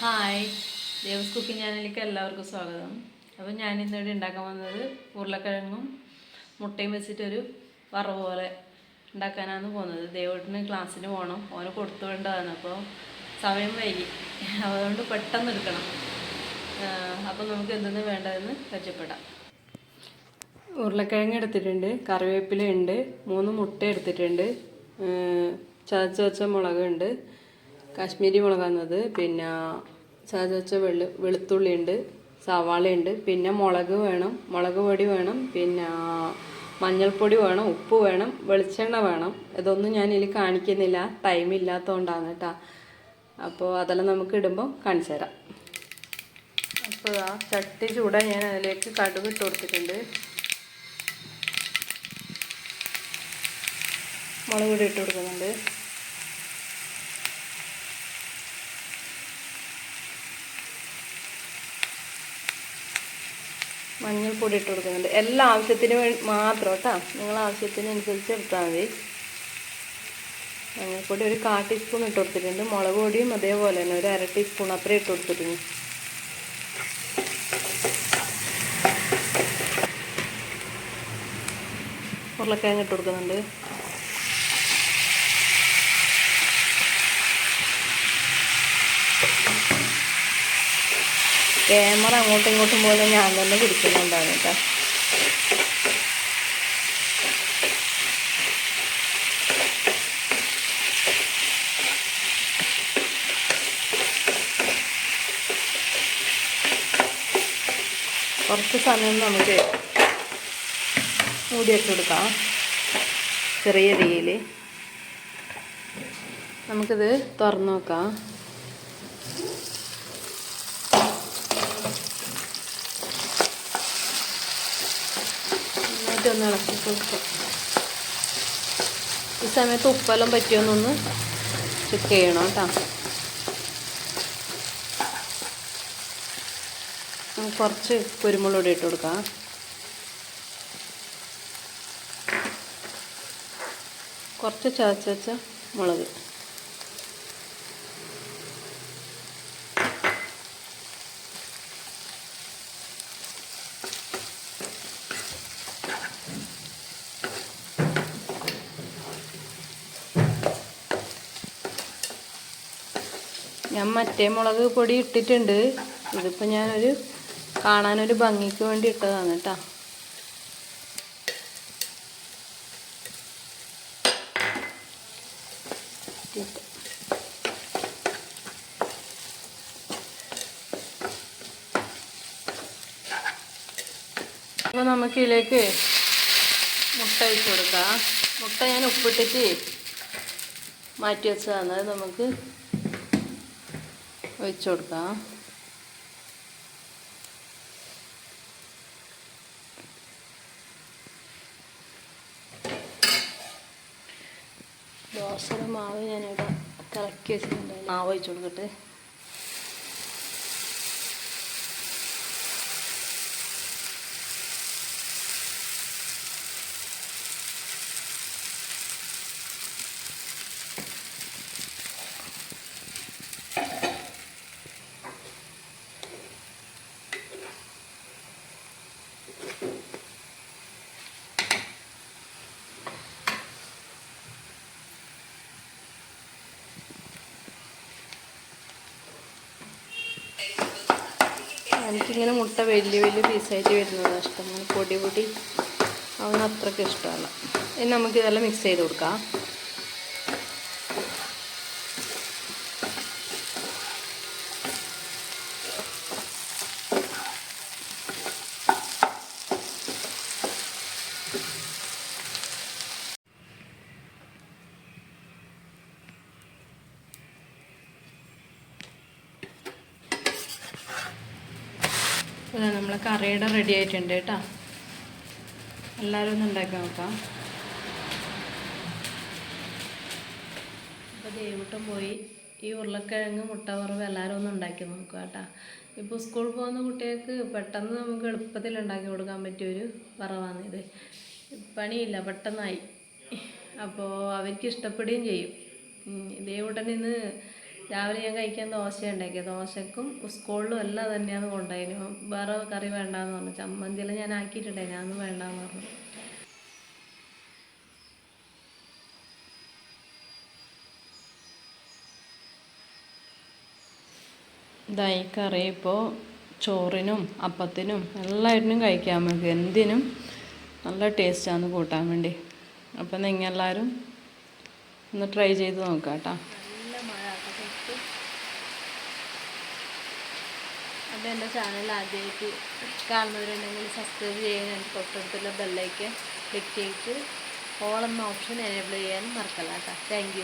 Hi. Devas cooking ചാനലിലേക്ക് എല്ലാവർക്കും സ്വാഗതം. അപ്പോൾ ഞാൻ ഇന്നിവിടെ ഉണ്ടാക്കാൻ വന്നത് ഉരുളക്കിഴങ്ങും മുട്ടയും വെച്ചിട്ടൊരു വറവ് പോലെ ഉണ്ടാക്കാനാണ് പോകുന്നത്. ദേവട്ടിന് ക്ലാസ്സിന് പോകണം. ഓന് കൊടുത്തു വേണ്ടതാണ് അപ്പോൾ സമയം വൈകി. അതുകൊണ്ട് പെട്ടെന്ന് എടുക്കണം. അപ്പോൾ നമുക്ക് എന്തെന്ന് വേണ്ടതെന്ന് പരിചയപ്പെടാം. ഉരുളക്കിഴങ്ങ് എടുത്തിട്ടുണ്ട്. കറിവേപ്പില ഉണ്ട്. മൂന്ന് മുട്ട എടുത്തിട്ടുണ്ട്. ചതച്ച് വെച്ച മുളകുണ്ട്. കാശ്മീരി മുളകാന്നത് പിന്നെ ചതച്ച വെളു വെള്ളു വെളുത്തുള്ളി ഉണ്ട് സവാള ഉണ്ട് പിന്നെ മുളക് വേണം മുളക് പൊടി വേണം പിന്നെ മഞ്ഞൾപ്പൊടി വേണം ഉപ്പ് വേണം വെളിച്ചെണ്ണ വേണം. ഇതൊന്നും ഞാൻ ഇതിൽ കാണിക്കുന്നില്ല ടൈം ഇല്ലാത്തതുകൊണ്ടാണ് കേട്ടോ അപ്പോൾ അതെല്ലാം നമുക്ക് ഇടുമ്പോൾ കാണിച്ചു തരാം. അപ്പോൾ ആ ചട്ടി ചൂടാൻ ഞാൻ അതിലേക്ക് കടുക് ഇട്ട് കൊടുത്തിട്ടുണ്ട്. മുളക് പൊടി ഇട്ട് കൊടുക്കുന്നുണ്ട്. മഞ്ഞൾപ്പൊടി ഇട്ട് കൊടുക്കുന്നുണ്ട്. എല്ലാ ആവശ്യത്തിന് മാത്രം കേട്ടോ. നിങ്ങൾ ആവശ്യത്തിനനുസരിച്ച് എടുത്താൽ മതി. മഞ്ഞൾപ്പൊടി ഒരു കാ ടീസ്പൂൺ ഇട്ട് കൊടുത്തിട്ടുണ്ട്. മുളക് പൊടിയും അതേപോലെ തന്നെ ഒരു അര ടീസ്പൂൺ അത്രയും ഇട്ട് കൊടുത്തിട്ടുണ്ട്. ഉരുളക്കിഴങ്ങ് ഇട്ട് കൊടുക്കുന്നുണ്ട്. ക്യാമറ അങ്ങോട്ടും ഇങ്ങോട്ടും പോലെ ഞാൻ തന്നെ പിടിക്കുന്നുണ്ടാണ് കേട്ടോ. കുറച്ച് സമയം നമുക്ക് മൂടി വെച്ച് കൊടുക്കാം ചെറിയ തീയിൽ നമുക്കിത് തുറന്നു നോക്കാം. നന്നായിട്ട് ഒന്ന് ഇളക്കി കൊടുക്കാം. ഈ സമയത്ത് ഉപ്പെല്ലാം പറ്റിയൊന്നൊന്ന് ചെക്ക് ചെയ്യണം കേട്ടോ. കുറച്ച് കുരുമുളക് ഇട്ട് കൊടുക്കാം. കുറച്ച് ചതച്ച് വെച്ച മുളക്. ഞാൻ മറ്റേ മുളക് പൊടി ഇട്ടിട്ടുണ്ട്. ഇതിപ്പോൾ ഞാനൊരു കാണാനൊരു ഭംഗിക്ക് വേണ്ടി ഇട്ടതാണ് കേട്ടോ. അപ്പോൾ നമുക്ക് ഇതിലേക്ക് മുട്ട വെച്ച് കൊടുക്കാം. മുട്ട ഞാൻ ഉപ്പിട്ടിട്ട് മാറ്റി വെച്ചതാണ്. നമുക്ക് ഒഴിച്ച് കൊടുക്കാം. ദോശയുടെ മാവ് ഞാനിവിടെ കലക്കി വെച്ചിട്ടുണ്ടായിരുന്നു. മാവ് ഒഴിച്ചു കൊടുക്കട്ടെ എനിക്കിങ്ങനെ മുട്ട വലിയ വലിയ പീസായിട്ട് വരുന്നതാണ് ഇഷ്ടം. പൊടി പൊടി. അവന് അത്രയ്ക്ക് ഇഷ്ടമല്ല. ഇനി നമുക്ക് ഇതെല്ലാം മിക്സ് ചെയ്ത് കൊടുക്കാം. ഇതാ നമ്മളെ കറിയുടെ റെഡി ആയിട്ടുണ്ട് കേട്ടോ. എല്ലാവരും ഒന്ന് ഉണ്ടാക്കി നോക്കാം. അപ്പോൾ ദൈവട്ടം പോയി. ഈ ഉരുളക്കിഴങ്ങ് മുട്ട വറവ് എല്ലാവരും ഒന്ന് ഉണ്ടാക്കി നോക്കുക കേട്ടോ. ഇപ്പോൾ സ്കൂൾ പോകുന്ന കുട്ടികൾക്ക് പെട്ടെന്ന് നമുക്ക് എളുപ്പത്തിൽ ഉണ്ടാക്കി കൊടുക്കാൻ പറ്റിയൊരു വറവാണിത് പണിയില്ല പെട്ടെന്നായി. അപ്പോൾ അവർക്ക് ഇഷ്ടപ്പെടുകയും ചെയ്യും. ദൈവട്ടൻ ഇന്ന് രാവിലെ ഞാൻ കഴിക്കാൻ ദോശ ഉണ്ടാക്കിയത് ദോശക്കും സ്കൂളിലും എല്ലാം തന്നെയാണ് കൊണ്ടുപോയിന് വേറെ കറി വേണ്ടാന്ന് പറഞ്ഞു. ചമ്മന്തിയെല്ലാം ഞാൻ ആക്കിയിട്ടുണ്ടേ ഞാനൊന്നും വേണ്ടാന്ന് പറഞ്ഞു. ഇതായി കറി ഇപ്പോൾ ചോറിനും അപ്പത്തിനും എല്ലാറ്റിനും കഴിക്കാൻ നമുക്ക് എന്തിനും നല്ല ടേസ്റ്റാണ് കൂട്ടാൻ വേണ്ടി. അപ്പം നിങ്ങൾ എല്ലാവരും ഒന്ന് ട്രൈ ചെയ്ത് നോക്കാം കേട്ടോ നല്ല മഴ അപ്പോൾ എന്റെ ചാനൽ ആദ്യമായിട്ട് കാണുന്നവരുണ്ടെങ്കിൽ സബ്സ്ക്രൈബ് ചെയ്യാൻ എന്റെ തൊട്ടടുത്തുള്ള ബെല്ലൈക്കൻ ക്ലിക്ക് ചെയ്തിട്ട് ഓൾ എന്ന ഓപ്ഷൻ എനേബിൾ ചെയ്യാൻ മറക്കല്ല കേട്ടോ. താങ്ക്